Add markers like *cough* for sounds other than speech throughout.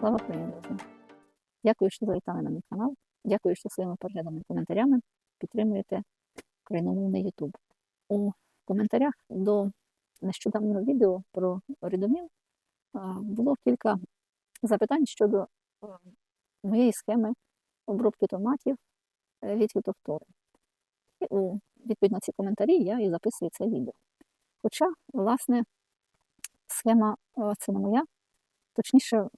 Слава Україні! друзі! Дякую, що завітали на мій канал. Дякую, що своїми переглядами і коментарями підтримуєте україномовний YouTube. У коментарях до нещодавнього відео про рідоміл було кілька запитань щодо моєї схеми обробки томатів е, від фітофтори. І у відповідь на ці коментарі я і записую це відео. Хоча, власне, схема це не моя, точніше,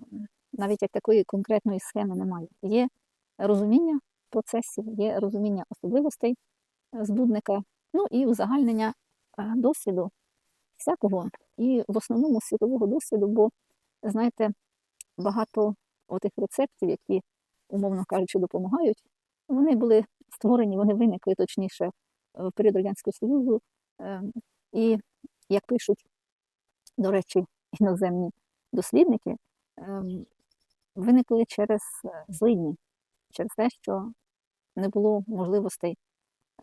навіть як такої конкретної схеми немає. Є розуміння процесів, є розуміння особливостей е, збудника, ну і узагальнення е, досвіду всякого, і в основному світового досвіду, бо, знаєте, багато отих рецептів, які, умовно кажучи, допомагають, вони були створені, вони виникли точніше в період Радянського Союзу. е, І, як пишуть, до речі, іноземні дослідники, ем, виникли через е, злидні, через те, що не було можливостей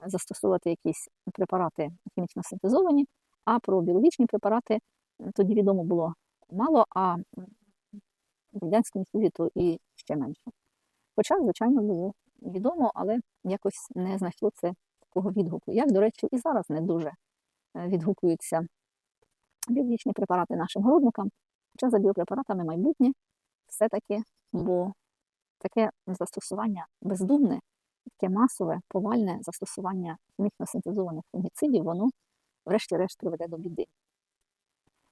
е, застосовувати якісь препарати хімічно синтезовані, а про біологічні препарати е, тоді відомо було мало, а в Радянському Союзі то і ще менше. Хоча, звичайно, було відомо, але якось не знайшло це такого відгуку. Як, до речі, і зараз не дуже відгукуються біологічні препарати нашим городникам, хоча за біопрепаратами майбутнє все-таки, бо таке застосування бездумне, таке масове, повальне застосування хімічно синтезованих фунгіцидів, воно врешті-решт приведе до біди.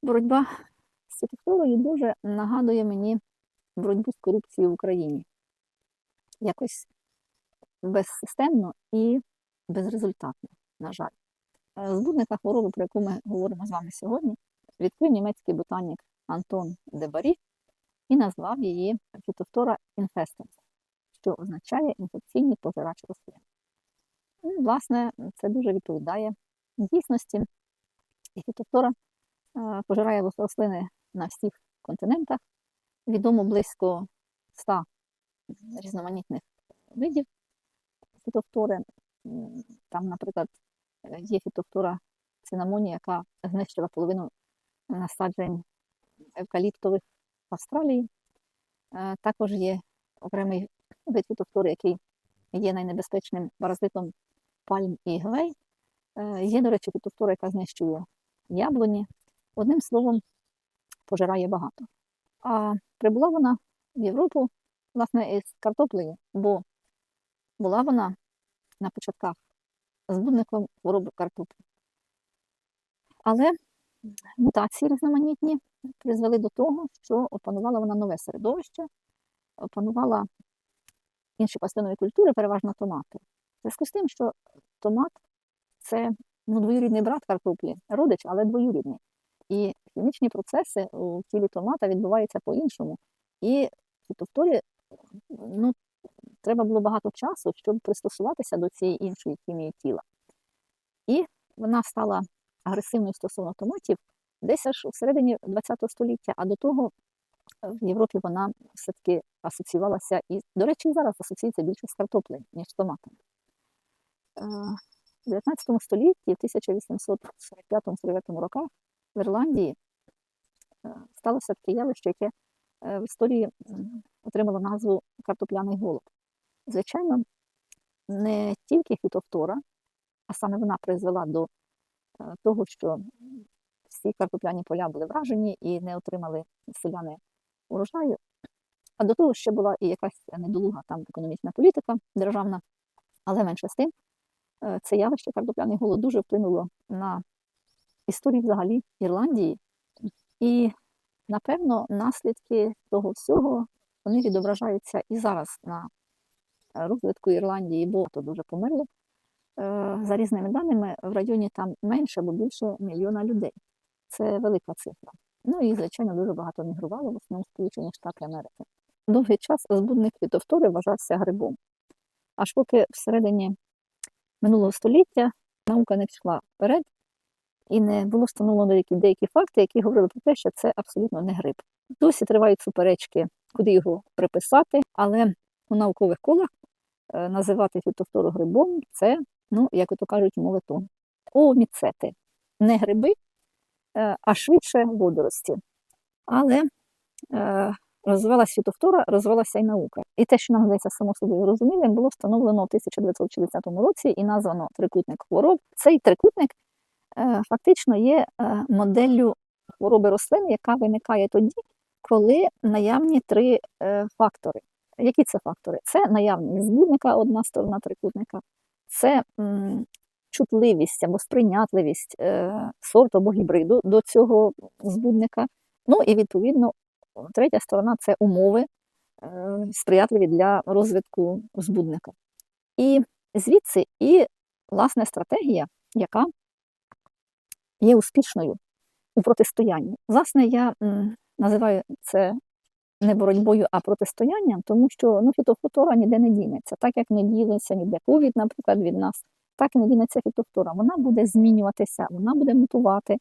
Боротьба з фітофторою дуже нагадує мені боротьбу з корупцією в Україні. Якось безсистемно і безрезультатно, на жаль. Збудника хвороби, про яку ми говоримо з вами сьогодні, відкрив німецький ботанік Антон Дебарі і назвав її фітофтора інфестенс, що означає інфекційний пожирач рослин. І, власне, це дуже відповідає дійсності. Фітофтора е, пожирає рослини на всіх континентах. Відомо близько 100 різноманітних видів фітофтори. Там, наприклад, є фітофтора цинамоні, яка знищила половину насаджень евкаліптових Австралії. Е, Також є окремий вид фітофтори, який є найнебезпечним паразитом пальм і гвей. Е, Є, до речі, фітофтора, яка знищує яблуні. Одним словом, пожирає багато. А прибула вона в Європу, власне, із картоплею, бо була вона на початках збудником хвороби картоплі. Але мутації різноманітні призвели до того, що опанувала вона нове середовище, опанувала інші паслинові культури, переважно томати. Зв'язку з тим, що томат це ну, двоюрідний брат картоплі, родич, але двоюрідний. І хімічні процеси у тілі томата відбуваються по-іншому. І фітофторі ну, треба було багато часу, щоб пристосуватися до цієї іншої хімії тіла. І вона стала агресивною стосовно томатів десь аж у середині ХХ століття, а до того е, в Європі вона все-таки асоціювалася і, до речі, зараз асоціюється більше з картоплею, ніж з томатами. Е, В 19 столітті, в 1845-49 роках, в Ірландії е, сталося таке явище, яке в історії отримало назву картопляний голод. Звичайно, не тільки фітофтора, а саме вона призвела до того, що всі картопляні поля були вражені і не отримали селяни урожаю. А до того ще була і якась недолуга там економічна політика державна, але менше з тим, е, це явище картопляний голод дуже вплинуло на історію взагалі Ірландії. І, напевно, наслідки того всього вони відображаються і зараз на е, розвитку Ірландії, бо то дуже померло. Е, За різними даними, в районі там менше або більше мільйона людей. Це велика цифра. Ну і, звичайно, дуже багато мігрувало, в основному Сполучені Штати Америки. Довгий час збудник фітофтори вважався грибом. Аж поки всередині минулого століття наука не пішла вперед і не було встановлено деякі, деякі факти, які говорили про те, що це абсолютно не гриб. Досі тривають суперечки, куди його приписати, але у наукових колах е, називати фітофтору грибом це, ну, як то кажуть, моветон. Ооміцети. Не гриби, е, а швидше водорості. Але е, розвивалася фітофтора, розвивалася і наука. І те, що нам здається само собою зрозумілим, було встановлено в 1960 році і названо трикутник хвороб. Цей трикутник е, фактично є е, моделлю хвороби рослин, яка виникає тоді, коли наявні три фактори. Які це фактори? Це наявність збудника, одна сторона трикутника, це чутливість або сприйнятливість е, сорту або гібриду до цього збудника. Ну і відповідно, третя сторона це умови, е, сприятливі для розвитку збудника. І звідси і власне стратегія, яка є успішною у протистоянні. Власне, я називаю це не боротьбою, а протистоянням, тому що ну, фітофтора ніде не дінеться. Так як не ділиться ніде ковід, наприклад, від нас, так не дінеться фітофтора. Вона буде змінюватися, вона буде мутувати,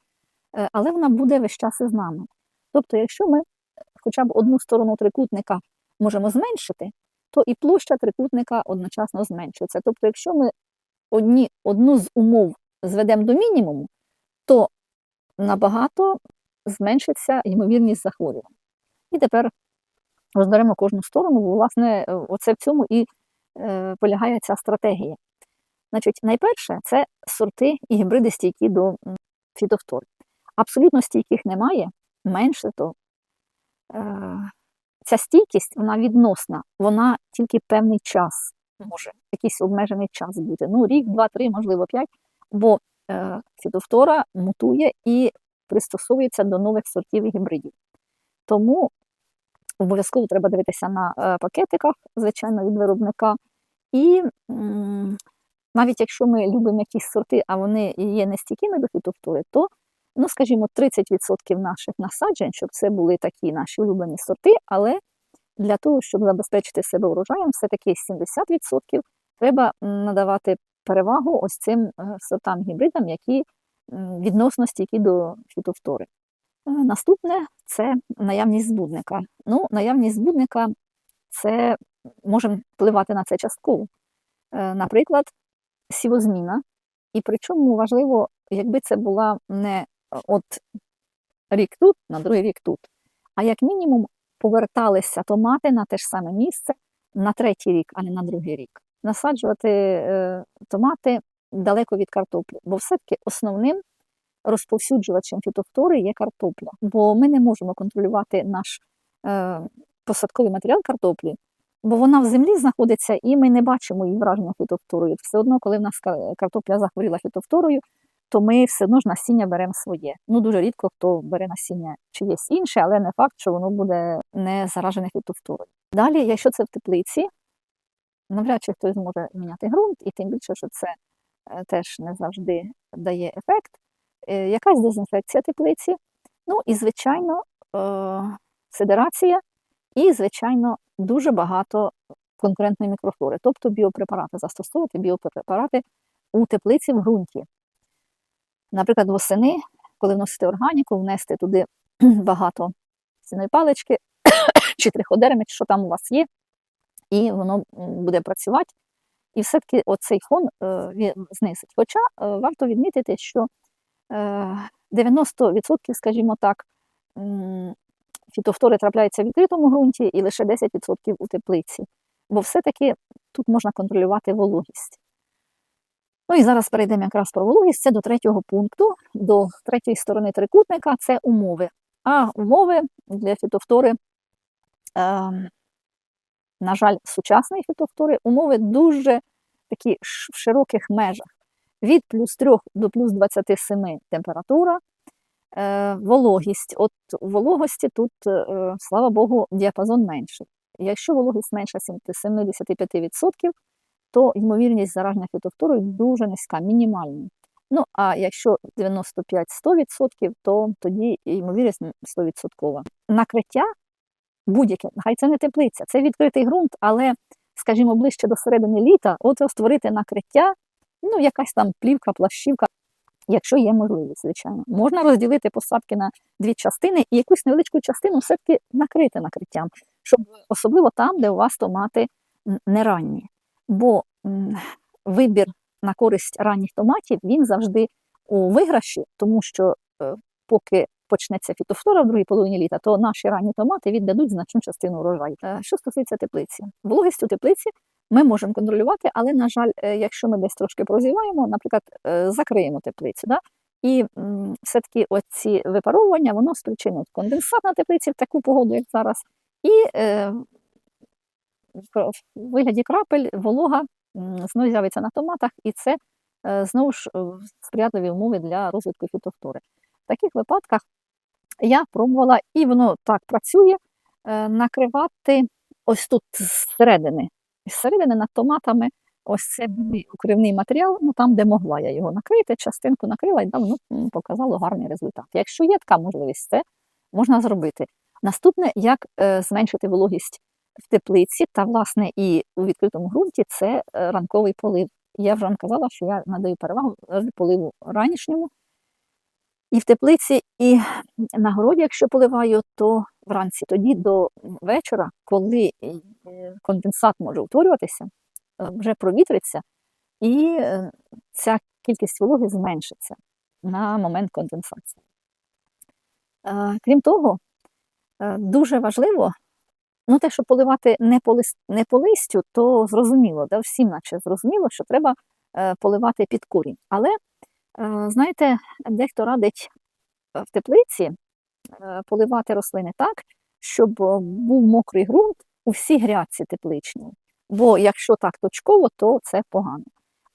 е, але вона буде весь час із нами. Тобто, якщо ми хоча б одну сторону трикутника можемо зменшити, то і площа трикутника одночасно зменшується. Тобто, якщо ми одні, одну з умов зведемо до мінімуму, то набагато зменшиться ймовірність захворювань. І тепер розберемо кожну сторону, власне, е, оце в цьому і е, полягає ця стратегія. Значить, найперше, це сорти і гібриди стійкі до фітофтори. Абсолютно стійких немає, менше то. Е, ця стійкість, вона відносна, вона тільки певний час може, якийсь обмежений час бути. Ну, рік, два, три, можливо, п'ять, бо фітофтора мутує і пристосовується до нових сортів і гібридів. Тому обов'язково треба дивитися на е, пакетиках, звичайно, від виробника. І навіть якщо ми любимо якісь сорти, а вони є нестійкими до фітофтори, то, ну, скажімо, 30% наших насаджень, щоб це були такі наші улюблені сорти, але для того, щоб забезпечити себе урожаєм, все-таки 70% треба надавати перевагу ось цим е, сортам гібридам, які відносно стійкі до фітофтори. Е, Наступне це наявність збудника. Ну, наявність збудника це може впливати на це частково. Е, Наприклад, сівозміна. І причому важливо, якби це була не е, от рік тут, на другий рік тут, а як мінімум поверталися томати на те ж саме місце на третій рік, а не на другий рік. Насаджувати томати далеко від картоплі, бо все-таки основним розповсюджувачем фітофтори є картопля, бо ми не можемо контролювати наш е, посадковий матеріал картоплі, бо вона в землі знаходиться і ми не бачимо її враження фітофторою. Все одно, коли в нас картопля захворіла фітофторою, то ми все одно ж насіння беремо своє. Ну, дуже рідко хто бере насіння чиєсь інше, але не факт, що воно буде не заражене фітофторою. Далі, якщо це в теплиці, навряд чи хтось зможе міняти ґрунт, і тим більше, що це е, теж не завжди дає ефект. Е, Якась дезінфекція теплиці, ну і, звичайно, е, сидерація, і, звичайно, дуже багато конкурентної мікрофлори, тобто біопрепарати, застосовувати біопрепарати у теплиці в ґрунті. Наприклад, восени, коли вносите органіку, внести туди *clears throat* багато ціної палички *clears throat* чи триходерми, що там у вас є, і воно буде працювати. І все-таки оцей фон е, він знизить. Хоча варто відмітити, що 90%, скажімо так, фітофтори трапляються в відкритому ґрунті і лише 10% у теплиці. Бо все-таки тут можна контролювати вологість. Ну і зараз перейдемо якраз про вологість. Це до третього пункту, до третьої сторони трикутника це умови. А умови для фітофтори, е, на жаль, сучасної фітофтори, умови дуже такі в широких межах. Від плюс 3 до плюс 27 температура, е, вологість. От вологості тут, е, слава Богу, діапазон менший. Якщо вологість менша 75%, то ймовірність зараження фітофторою дуже низька, мінімальна. Ну, а якщо 95-100%, то тоді ймовірність 100%. Накриття будь-яке, хай це не теплиця, це відкритий ґрунт, але, скажімо, ближче до середини літа, от створити накриття, ну, якась там плівка, плащівка, якщо є можливість, звичайно. Можна розділити посадки на дві частини і якусь невеличку частину все-таки накрити накриттям, щоб особливо там, де у вас томати не ранні. Бо м, вибір на користь ранніх томатів він завжди у виграші, тому що е, поки почнеться фітофтора в другій половині літа, то наші ранні томати віддадуть значну частину урожаю. Е, Що стосується теплиці, вологість у теплиці ми можемо контролювати, але, на жаль, е, якщо ми десь трошки прозіваємо, наприклад, е, закриємо теплицю, да? і все-таки оці випаровування воно спричинить конденсат на теплиці в таку погоду, як зараз, і е, в вигляді крапель волога знову з'явиться на томатах, і це е, знову ж е, сприятливі умови для розвитку фітофтори. В таких випадках я пробувала, і воно так працює, е, накривати ось тут зсередини. Зсередини над томатами ось це укривний матеріал, ну там, де могла я його накрити, частинку накрила і давно показало гарний результат. Якщо є така можливість, це можна зробити. Наступне, як е, зменшити вологість в теплиці та, власне, і у відкритому ґрунті це е, ранковий полив. Я вже вам казала, що я надаю перевагу поливу ранішньому. І в теплиці, і на городі, якщо поливаю, то вранці тоді до вечора, коли е, конденсат може утворюватися, е, вже провітриться, і е, ця кількість вологи зменшиться на момент конденсації. Крім того, дуже важливо, ну те, що поливати не по, лист, не по листю, то зрозуміло, да, всім наче зрозуміло, що треба поливати під корінь. Але, знаєте, дехто радить в теплиці поливати рослини так, щоб е, був мокрий ґрунт у всій грядці тепличній. Бо якщо так точково, то це погано.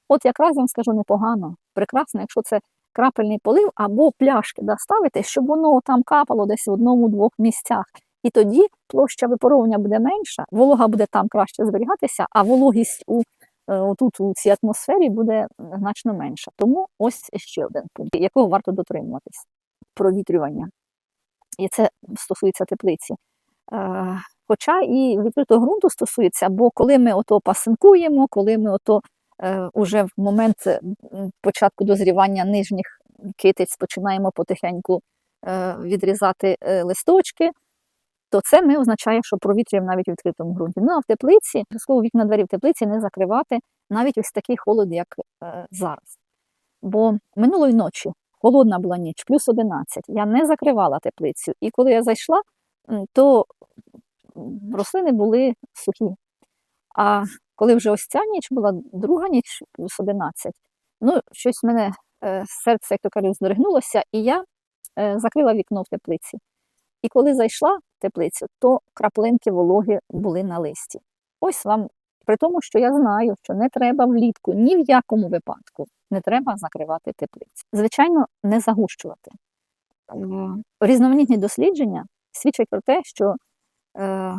От якраз вам скажу непогано, прекрасно, якщо це крапельний полив або пляшки да, ставити, щоб воно там капало десь в одному-двох місцях. І тоді площа випаровування буде менша, волога буде там краще зберігатися, а вологість у, е, отут, у цій атмосфері буде значно менша. Тому ось ще один пункт, якого варто дотримуватись провітрювання. І це стосується теплиці. Е, Хоча і відкритого ґрунту стосується, бо коли ми ото пасинкуємо, коли ми ото е, уже в момент е, початку дозрівання нижніх китиць починаємо потихеньку відрізати листочки, то це ми означає, що провітрюємо навіть у відкритому ґрунті. Ну а в теплиці, обов'язково вікна двері в теплиці не закривати навіть ось такий холод, як зараз. Бо минулої ночі холодна була ніч, плюс 11. Я не закривала теплицю. І коли я зайшла, то рослини були сухі. А коли вже ось ця ніч була друга ніч, плюс 11, ну, щось в мене е, серце, як то кажуть, здригнулося, і я е, закрила вікно в теплиці. І коли зайшла в теплицю, то краплинки вологи були на листі. Ось вам, при тому, що я знаю, що не треба влітку ні в якому випадку не треба закривати теплиці. Звичайно, не загущувати. Е, Різноманітні дослідження свідчать про те, що е,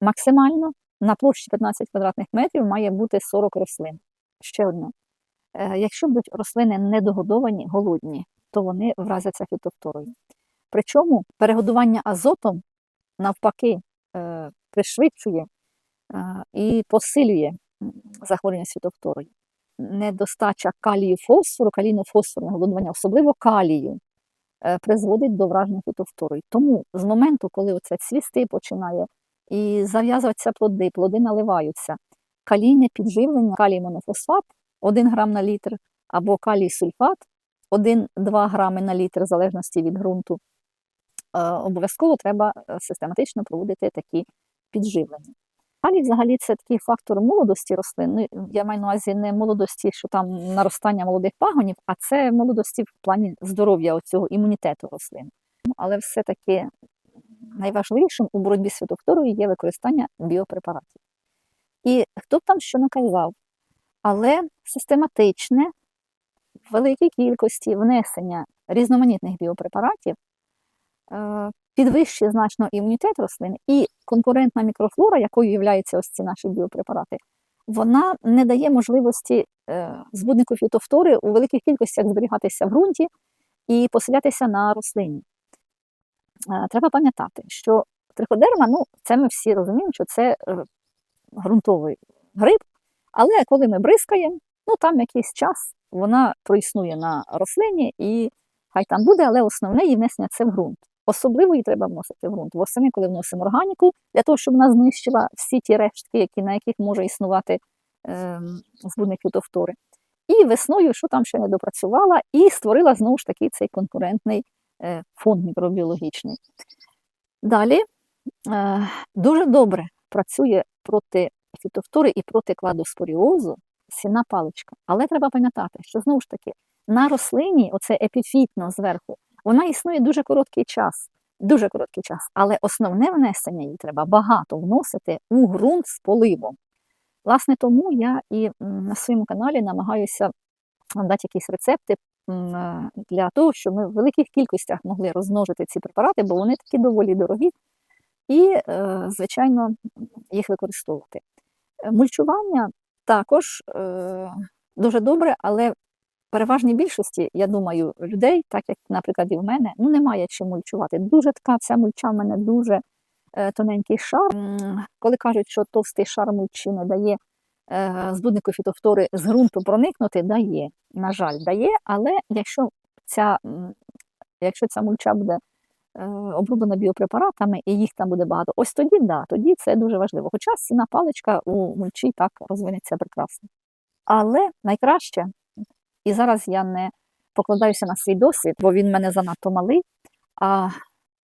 максимально на площі 15 квадратних метрів має бути 40 рослин. Ще одне. Е, якщо будуть рослини недогодовані, голодні, то вони вразяться фітофторою. Причому перегодування азотом навпаки е, пришвидшує і посилює захворювання фітофторою. Недостача калію фосфору, калійно-фосфорне голодування, особливо калію, е, призводить до враження фітофторою. Тому з моменту, коли оце цвісти починає і зав'язуватися плоди, плоди наливаються, калійне підживлення, калій монофосфат 1 грам на літр, або калій сульфат 1-2 грами на літр, в залежності від ґрунту, е, обов'язково треба е, систематично проводити такі підживлення. Калій взагалі це такий фактор молодості рослин. Ну, я маю на увазі не молодості, що там наростання молодих пагонів, а це молодості в плані здоров'я оцього імунітету рослин. Ну, Але все-таки найважливішим у боротьбі з фітофторою є використання біопрепаратів. І хто б там що не казав, але систематичне в великій кількості внесення різноманітних біопрепаратів е, підвищує значно імунітет рослин і конкурентна мікрофлора, якою являються ось ці наші біопрепарати, вона не дає можливості е, збуднику фітофтори у великих кількостях зберігатися в ґрунті і поселятися на рослині. Е, Треба пам'ятати, що триходерма, ну, це ми всі розуміємо, що це е, ґрунтовий гриб, але коли ми бризкаємо, ну там якийсь час вона проіснує на рослині і хай там буде, але основне її внесення це в ґрунт. Особливо її треба вносити в ґрунт. Восени, коли вносимо органіку, для того, щоб вона знищила всі ті рештки, які, на яких може існувати е, збудник фітофтори. І весною, що там ще не допрацювала, і створила знову ж таки цей конкурентний е, фон мікробіологічний. Далі е, дуже добре працює проти фітофтори і проти кладоспоріозу сіна паличка. Але треба пам'ятати, що знову ж таки на рослині, оце епіфітно зверху, вона існує дуже короткий час. Дуже короткий час, але основне внесення її треба багато вносити у ґрунт з поливом. Власне, тому я і на своєму каналі намагаюся дати якісь рецепти е, для того, щоб ми в великих кількостях могли розмножити ці препарати, бо вони такі доволі дорогі, і, е, звичайно, їх використовувати. Е, Мульчування також дуже добре, але переважній більшості, я думаю, людей, так як, наприклад, і в мене, ну немає чим мульчувати. Дуже така ця мульча в мене дуже е, тоненький шар. Коли кажуть, що товстий шар мульчі не дає е, збуднику фітофтори з ґрунту проникнути, дає. На жаль, дає, але якщо ця, якщо ця мульча буде е, оброблена біопрепаратами і їх там буде багато, ось тоді да, тоді це дуже важливо. Хоча сіна паличка у мульчі так розвинеться прекрасно. Але найкраще, і зараз я не покладаюся на свій досвід, бо він мене занадто малий, а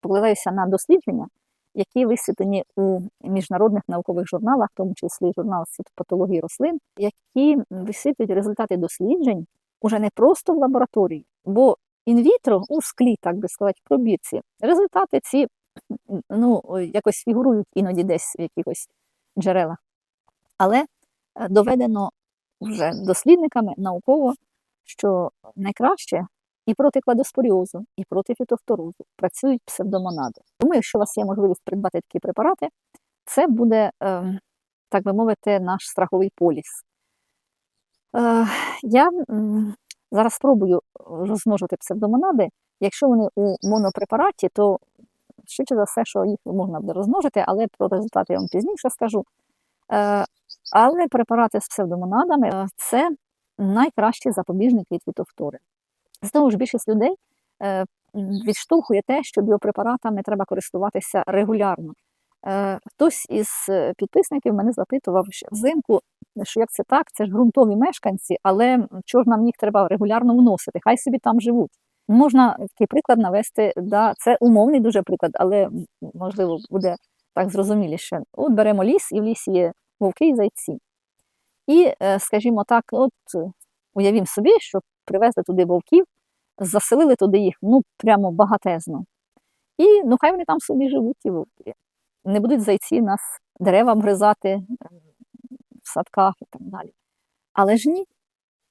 покладаюся на дослідження, які висвітлені у міжнародних наукових журналах, в тому числі журнал «Світопатології рослин, які висвітлюють результати досліджень уже не просто в лабораторії, бо інвітро у склі, так би сказати, в пробірці. Результати ці ну, якось фігурують іноді десь в якихось джерелах. Але е, доведено вже дослідниками науково, що найкраще і проти кладоспоріозу, і проти фітофторозу працюють псевдомонади. Тому, якщо у вас є можливість придбати такі препарати, це буде, е, так би мовити, наш страховий поліс. Е, я зараз спробую розмножити псевдомонади. Якщо вони у монопрепараті, то швидше за все, що їх можна буде розмножити, але про результати я вам пізніше скажу. Е, але препарати з псевдомонадами е, це найкращі запобіжники від фітофтори. Знову ж більшість людей е, відштовхує те, що біопрепаратами треба користуватися регулярно. Е, Хтось із е, підписників мене запитував ще взимку, що як це так, це ж ґрунтові мешканці, але чого ж нам їх треба регулярно вносити, хай собі там живуть. Можна такий приклад навести, да, це умовний дуже приклад, але можливо буде так зрозуміліше. От беремо ліс, і в лісі є вовки і зайці. І, е, скажімо так, от е, уявімо собі, що привезли туди вовків, заселили туди їх ну прямо багатезно. І ну хай вони там собі живуть, ті вовки. Не будуть зайці нас дерева обгризати е, в садках і так далі. Але ж ні,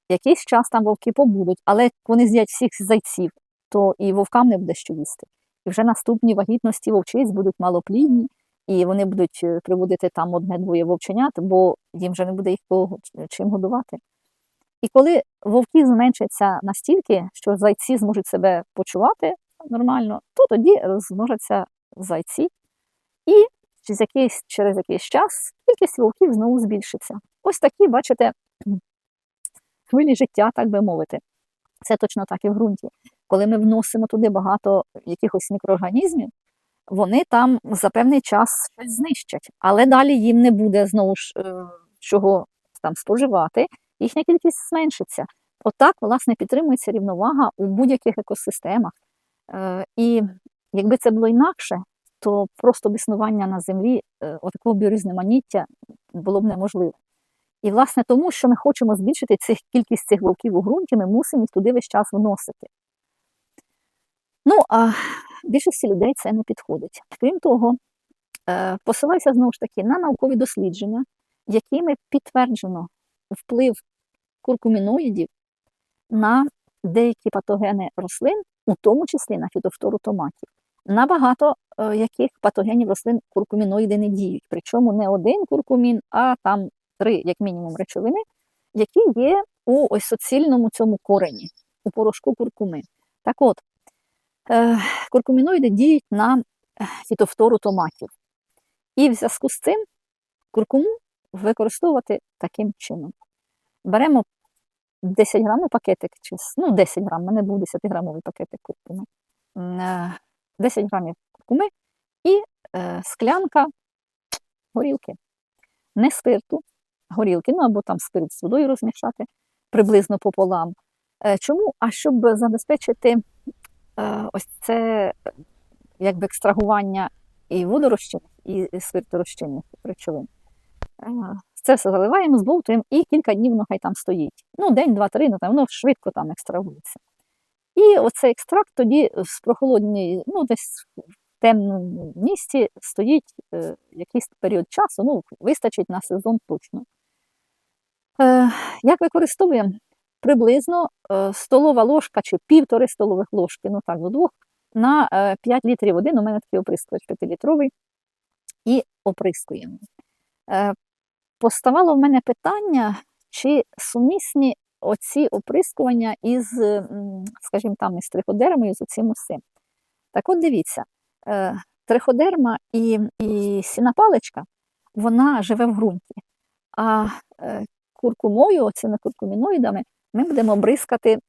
якийсь час там вовки побудуть, але вони з'їдять всіх зайців, то і вовкам не буде що їсти. І вже наступні вагітності вовчиць будуть малоплідні, і вони будуть е, приводити там одне-двоє вовченят, бо їм вже не буде їх кого- чим годувати. І коли вовки зменшаться настільки, що зайці зможуть себе почувати нормально, то тоді розмножаться зайці, і через якийсь, через якийсь час кількість вовків знову збільшиться. Ось такі, бачите, хвилі життя, так би мовити. Це точно так і в ґрунті. Коли ми вносимо туди багато якихось мікроорганізмів, вони там за певний час щось знищать, але далі їм не буде знову ж е, чого там споживати, їхня кількість зменшиться. Отак, власне, підтримується рівновага у будь-яких екосистемах. Е, І якби це було інакше, то просто існування на землі е, отакого біорізноманіття було б неможливе. І, власне, тому, що ми хочемо збільшити цих, кількість цих вовків у ґрунті, ми мусимо їх туди весь час вносити. Ну, а більшості людей це не підходить. Крім того, е, посилаюся знову ж таки на наукові дослідження, якими підтверджено вплив куркуміноїдів на деякі патогени рослин, у тому числі на фітофтору томатів. На багато е, яких патогенів рослин куркуміноїди не діють. Причому не один куркумін, а там три, як мінімум, речовини, які є у ось суцільному цьому корені, у порошку куркуми. Так от, куркуміноїди діють на е, фітофтору томатів. І в зв'язку з цим куркуму використовувати таким чином. Беремо 10 грамів пакетик, чи, ну 10 грам, в мене був 10-грамовий пакетик куркуми. Е, 10 грамів куркуми і е, склянка горілки. Не спирту, горілки, ну або там спирт з водою розмішати приблизно пополам. Е, Чому? А щоб забезпечити е, ось це е, якби екстрагування і водорозчинних, і спирторозчинних речовин. Е, Це все заливаємо, збовтуємо і кілька днів воно хай там стоїть. Ну, день, два, три, ну воно швидко там екстрагується. І оцей екстракт тоді з прохолодній, ну, десь в темному місці стоїть е, якийсь період часу, ну, вистачить на сезон точно. Е, як використовуємо? Приблизно е, столова ложка чи півтори столових ложки, ну так, до двох, на е, 5 літрів води, ну, у мене такий оприскувач 5-літровий, і оприскуємо. Е, Поставало в мене питання, чи сумісні оці оприскування із, скажімо там, із триходермою, з оцим усім. Так от дивіться, е, триходерма і, і сінапаличка, вона живе в ґрунті, а е, куркумою, оцими куркуміноїдами, ми будемо бризкати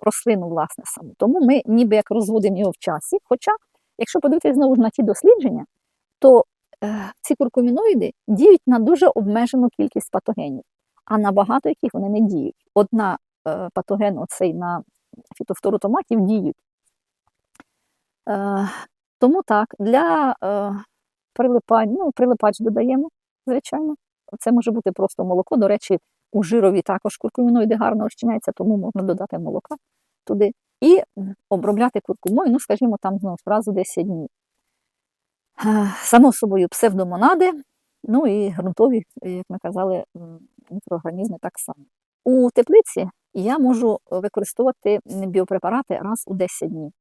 рослину, власне, саму. Тому ми ніби як розводимо його в часі. Хоча, якщо подивитися знову ж на ті дослідження, то е, ці куркуміноїди діють на дуже обмежену кількість патогенів, а на багато яких вони не діють. Одна е, патоген, оцей на фітофтору томатів, діють. Е, тому так, для е, прилипань, ну, прилипач додаємо, звичайно. Це може бути просто молоко. До речі, у жирові також куркуміноїди гарно розчиняються, тому можна додати молока туди. І обробляти куркумою, ну, скажімо, там знову ж раз у 10 днів. Е, Само собою псевдомонади, ну і ґрунтові, як ми казали, мікроорганізми так само. У теплиці я можу використовувати біопрепарати раз у 10 днів.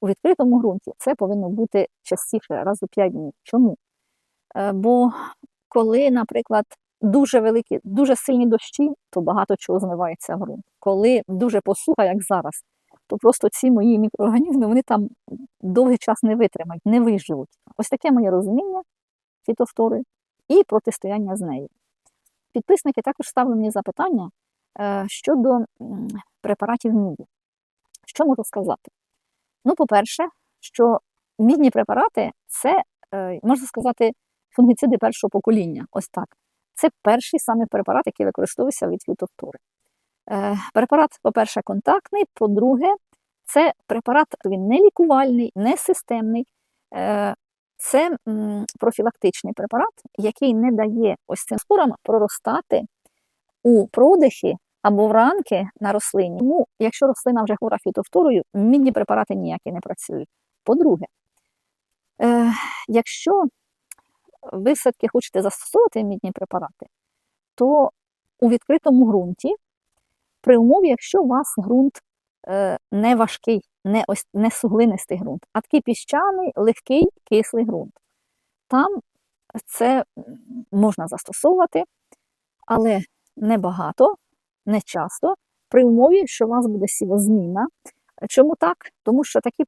У відкритому ґрунті це повинно бути частіше, раз у 5 днів. Чому? Е, Бо коли, наприклад, дуже великі, дуже сильні дощі, то багато чого змивається ґрунт. Коли дуже посуха, як зараз, то просто ці мої мікроорганізми вони там довгий час не витримають, не виживуть. Ось таке моє розуміння фітофтори і протистояння з нею. Підписники також ставили мені запитання е, щодо препаратів міді. Що можу сказати? Ну, по-перше, що мідні препарати це, е, можна сказати, фунгіциди першого покоління. Ось так. Це перший саме препарат, який використовується від фітофтори. Е, Препарат, по-перше, контактний, по-друге, це препарат він не лікувальний, не системний. Е, Це профілактичний препарат, який не дає ось цим спорам проростати у продихи або в ранки на рослині. Тому, якщо рослина вже хвора фітофторою, мідні препарати ніякі не працюють. По-друге, е, якщо ви все-таки хочете застосовувати мідні препарати, то у відкритому ґрунті, при умові, якщо у вас ґрунт е, не важкий, не, ось, не суглинистий ґрунт, а такий піщаний, легкий, кислий ґрунт, там це можна застосовувати, але небагато, не часто, при умові, що у вас буде сівозміна. Чому так? Тому що такі,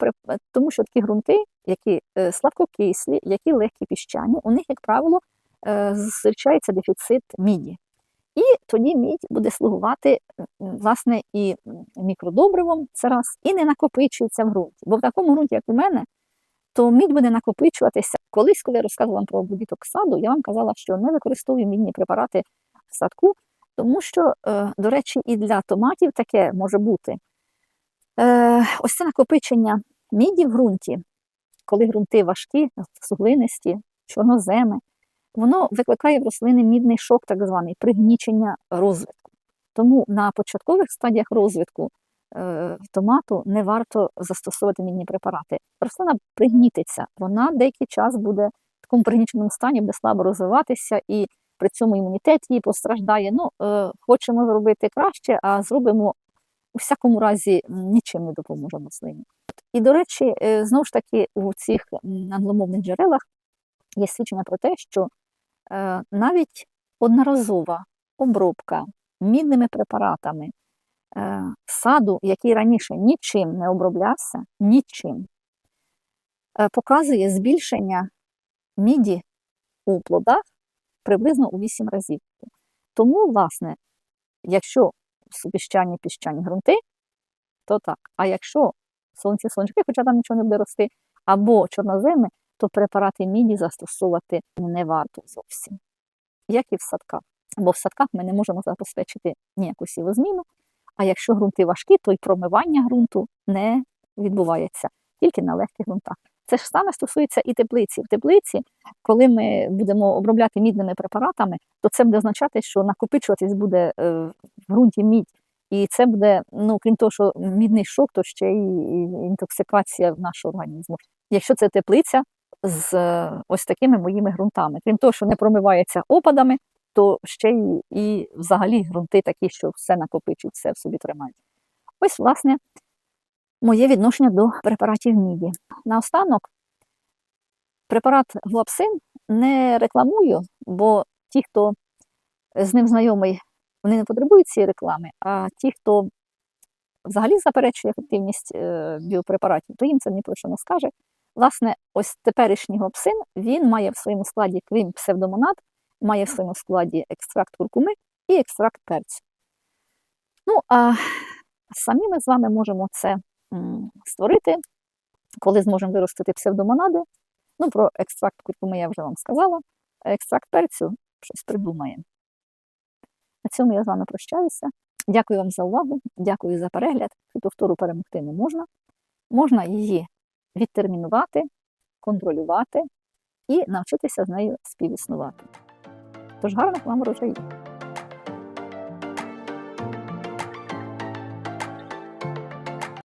тому що такі ґрунти, які е, слабкокислі, які легкі піщані, у них, як правило, е, зустрічається дефіцит міді. І тоді мідь буде слугувати власне і мікродобривом, це раз, і не накопичується в ґрунті. Бо в такому ґрунті, як у мене, то мідь буде накопичуватися. Колись, коли я розказувала вам про обробіток саду, я вам казала, що не використовую мідні препарати в садку, тому що, е, до речі, і для томатів таке може бути. Е, Ось це накопичення міді в ґрунті, коли ґрунти важкі, суглинисті, чорноземи, воно викликає в рослини мідний шок, так званий пригнічення розвитку. Тому на початкових стадіях розвитку е, томату не варто застосовувати мідні препарати. Рослина пригнітиться, вона деякий час буде в такому пригніченому стані, буде слабо розвиватися, і при цьому імунітет її постраждає. Ну, е, хочемо зробити краще, а зробимо у всякому разі нічим не допоможе рослині. І, до речі, е, знову ж таки, у цих англомовних джерелах є свідчення про те, що е, навіть одноразова обробка мідними препаратами е, саду, який раніше нічим не оброблявся, нічим, показує збільшення міді у плодах приблизно у 8 разів. Тому, власне, якщо піщані піщані ґрунти, то так. А якщо сонці сонечки, хоча там нічого не буде рости, або чорноземи, то препарати міді застосовувати не варто зовсім, як і в садках. Бо в садках ми не можемо забезпечити ніяку сівозміну, а якщо ґрунти важкі, то й промивання ґрунту не відбувається тільки на легких ґрунтах. Це ж саме стосується і теплиці. В теплиці, коли ми будемо обробляти мідними препаратами, то це буде означати, що накопичуватись буде е, в ґрунті мідь. І це буде, ну крім того, що мідний шок, то ще й інтоксикація нашого організму. Якщо це теплиця з е, ось такими моїми ґрунтами, крім того, що не промивається опадами, то ще й і взагалі ґрунти такі, що все накопичують, все в собі тримають. Ось, власне, моє відношення до препаратів міді. Наостанок, препарат Глуапсин не рекламую, бо ті, хто з ним знайомий, вони не потребують цієї реклами, а ті, хто взагалі заперечує ефективність е, біопрепаратів, то їм це ні про що не скаже. Власне, ось теперішній глуапсин, він має в своєму складі, крім псевдомонад, має в своєму складі екстракт куркуми і екстракт перцю. Ну, а самі ми з вами можемо це створити, коли зможемо виростити псевдомонади. Ну, про екстракт куркуми я вже вам сказала. Екстракт перцю щось придумаємо. Цьому я з вами прощаюся. Дякую вам за увагу, дякую за перегляд. Фітофтору перемогти не можна. Можна її відтермінувати, контролювати і навчитися з нею співіснувати. Тож гарних вам врожаїв!